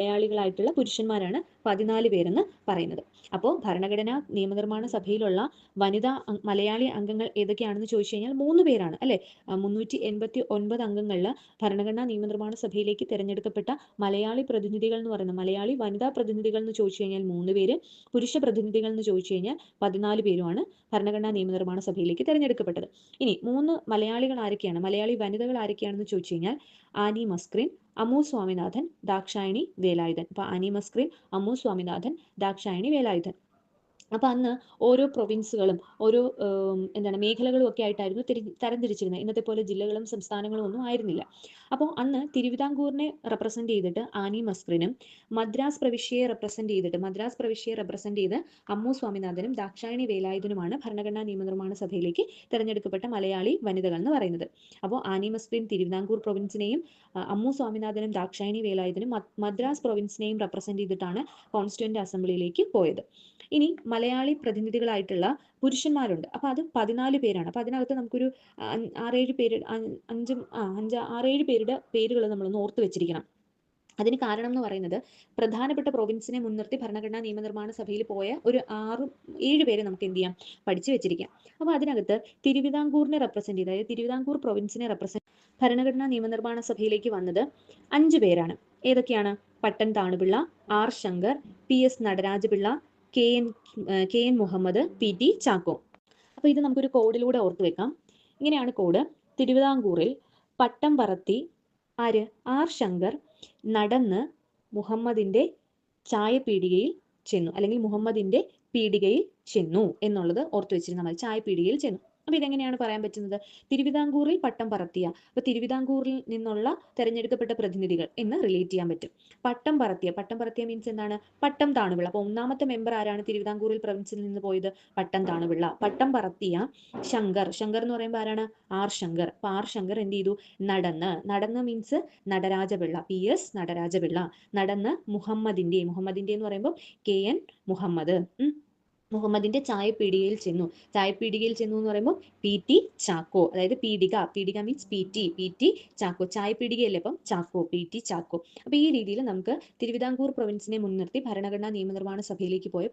മലയാളികളായിട്ടുള്ള പുരുഷന്മാരാണ് പതിനാല് പേരെന്ന് പറയുന്നത്. അപ്പോൾ ഭരണഘടനാ നിയമനിർമ്മാണ സഭയിലുള്ള വനിതാ മലയാളി അംഗങ്ങൾ ഏതൊക്കെയാണെന്ന് ചോദിച്ചു കഴിഞ്ഞാൽ മൂന്ന് പേരാണ് അല്ലെ? മുന്നൂറ്റി എൺപത്തി ഒൻപത് അംഗങ്ങളിൽ ഭരണഘടനാ നിയമനിർമ്മാണ സഭയിലേക്ക് തിരഞ്ഞെടുക്കപ്പെട്ട മലയാളി പ്രതിനിധികൾ എന്ന് പറയുന്നത് മലയാളി വനിതാ പ്രതിനിധികൾ എന്ന് ചോദിച്ചു കഴിഞ്ഞാൽ മൂന്ന് പേര് പുരുഷ പ്രതിനിധികൾ എന്ന് ചോദിച്ചു കഴിഞ്ഞാൽ പതിനാല് പേരുമാണ് ഭരണഘടനാ നിയമനിർമ്മാണ സഭയിലേക്ക് തിരഞ്ഞെടുക്കപ്പെട്ടത്. ഇനി മൂന്ന് മലയാളികൾ ആരൊക്കെയാണ് മലയാളി വനിതകൾ ആരൊക്കെയാണെന്ന് ചോദിച്ചു കഴിഞ്ഞാൽ ആനി മസ്ക്രിൻ അമു സ്വാമിനാഥൻ ദാക്ഷായണി വേലായുധൻ. അപ്പൊ അനിമ സ്ക്രീൻ അമു സ്വാമിനാഥൻ ദാക്ഷായണി വേലായുധൻ. അപ്പൊ അന്ന് ഓരോ പ്രൊവിൻസുകളും ഓരോ എന്താണ് മേഖലകളും ഒക്കെ ആയിട്ടായിരുന്നു തിരി തരംതിരിച്ചിരുന്നത്. ഇന്നത്തെ പോലെ ജില്ലകളും സംസ്ഥാനങ്ങളും ഒന്നും ആയിരുന്നില്ല. അപ്പോൾ അന്ന് തിരുവിതാംകൂറിനെ റെപ്രസെന്റ് ചെയ്തിട്ട് ആനി മസ്ക്രിനും മദ്രാസ് പ്രവിശ്യയെ റെപ്രസെന്റ് ചെയ്തിട്ട് മദ്രാസ് പ്രവിശ്യയെ റെപ്രസെന്റ് ചെയ്ത് അമ്മു സ്വാമിനാഥനും ദാക്ഷായണി വേലായുധനുമാണ് ഭരണഘടനാ നിയമനിർമ്മാണ സഭയിലേക്ക് തിരഞ്ഞെടുക്കപ്പെട്ട മലയാളി വനിതകൾ എന്ന് പറയുന്നത്. അപ്പോൾ ആനി മസ്ക്രിൻ തിരുവിതാംകൂർ പ്രൊവിൻസിനെയും അമ്മു സ്വാമിനാഥനും ദാക്ഷായണി വേലായുധനും മദ്രാസ് പ്രൊവിൻസിനെയും റെപ്രസെന്റ് ചെയ്തിട്ടാണ് കോൺസ്റ്റിറ്റ്യൂന്റ് അസംബ്ലിയിലേക്ക് പോയത്. ഇനി മലയാളി പ്രതിനിധികളായിട്ടുള്ള പുരുഷന്മാരുണ്ട്. അപ്പൊ അത് പതിനാല് പേരാണ്. അപ്പൊ അതിനകത്ത് നമുക്കൊരു ആറേഴ് പേര് അഞ്ച് ആ അഞ്ച് ആറേഴ് പേരുടെ പേരുകൾ നമ്മൾ ഓർത്ത് വെച്ചിരിക്കണം. അതിന് കാരണം എന്ന് പറയുന്നത് പ്രധാനപ്പെട്ട പ്രൊവിൻസിനെ മുൻനിർത്തി ഭരണഘടനാ നിയമനിർമ്മാണ സഭയിൽ പോയ ഒരു ആറ് ഏഴ് പേരെ നമുക്ക് എന്ത് ചെയ്യാം? പഠിച്ചു വെച്ചിരിക്കാം. അപ്പോൾ അതിനകത്ത് തിരുവിതാംകൂറിനെ റെപ്രസെന്റ് ചെയ്ത് അതായത് തിരുവിതാംകൂർ പ്രൊവിൻസിനെ റെപ്രസെന്റ് ഭരണഘടനാ നിയമനിർമ്മാണ സഭയിലേക്ക് വന്നത് അഞ്ച് പേരാണ്. ഏതൊക്കെയാണ്? Pattom Thanu Pillai R Shankar P S Nataraja Pillai K N K N Muhammad P T Chacko. അപ്പൊ ഇത് നമുക്കൊരു കോഡിലൂടെ ഓർത്ത് വെക്കാം. ഇങ്ങനെയാണ് കോഡ്. തിരുവിതാംകൂറിൽ പട്ടം പറത്തി ആര്? ആർ ശങ്കർ നടന്ന് മുഹമ്മദിന്റെ ചായപീടികയിൽ ചെന്നു. അല്ലെങ്കിൽ മുഹമ്മദിന്റെ പീടികയിൽ ചെന്നു എന്നുള്ളത് ഓർത്തു വെച്ചിരുന്നാൽ മതി. ചായപീടികയിൽ ചെന്നു. അപ്പൊ ഇതെങ്ങനെയാണ് പറയാൻ പറ്റുന്നത്? തിരുവിതാംകൂറിൽ പട്ടം പറത്തിയ അപ്പൊ തിരുവിതാംകൂറിൽ നിന്നുള്ള തെരഞ്ഞെടുക്കപ്പെട്ട പ്രതിനിധികൾ എന്ന് റിലേറ്റ് ചെയ്യാൻ പറ്റും. പട്ടം പറത്തിയ പട്ടം പറത്തിയ മീൻസ് എന്താണ്? പട്ടം താണുപിള്ള. അപ്പൊ ഒന്നാമത്തെ മെമ്പർ ആരാണ് തിരുവിതാംകൂറിൽ പ്രവിൻസിൽ നിന്ന് പോയത്? പട്ടം താണുപിള്ള. പട്ടം പറത്തിയ ശങ്കർ. ശങ്കർ എന്ന് പറയുമ്പോൾ ആരാണ്? ആർ ശങ്കർ. അപ്പൊ ആർ ശങ്കർ എന്ത് ചെയ്തു? നടന്ന്. നടന്ന് means Nataraja Pillai. P S Nataraja Pillai. നടന്ന് മുഹമ്മദിന്റെ. മുഹമ്മദിന്റെ എന്ന് പറയുമ്പോൾ കെ എൻ മുഹമ്മദ്. മുഹമ്മദിന്റെ ചായപീടികയിൽ ചെന്നു. ചായപീടികയിൽ ചെന്നു എന്ന് പറയുമ്പോൾ പി ടി ചാക്കോ അതായത് പീടിക. പീടിക means P T P T Chacko. ചായപീടികയല്ലേ അപ്പം? Chacko P T Chacko. അപ്പൊ ഈ രീതിയിൽ നമുക്ക് തിരുവിതാംകൂർ പ്രൊവിൻസിനെ മുൻനിർത്തി ഭരണഘടനാ നിയമനിർമ്മാണ സഭയിലേക്ക് പോയ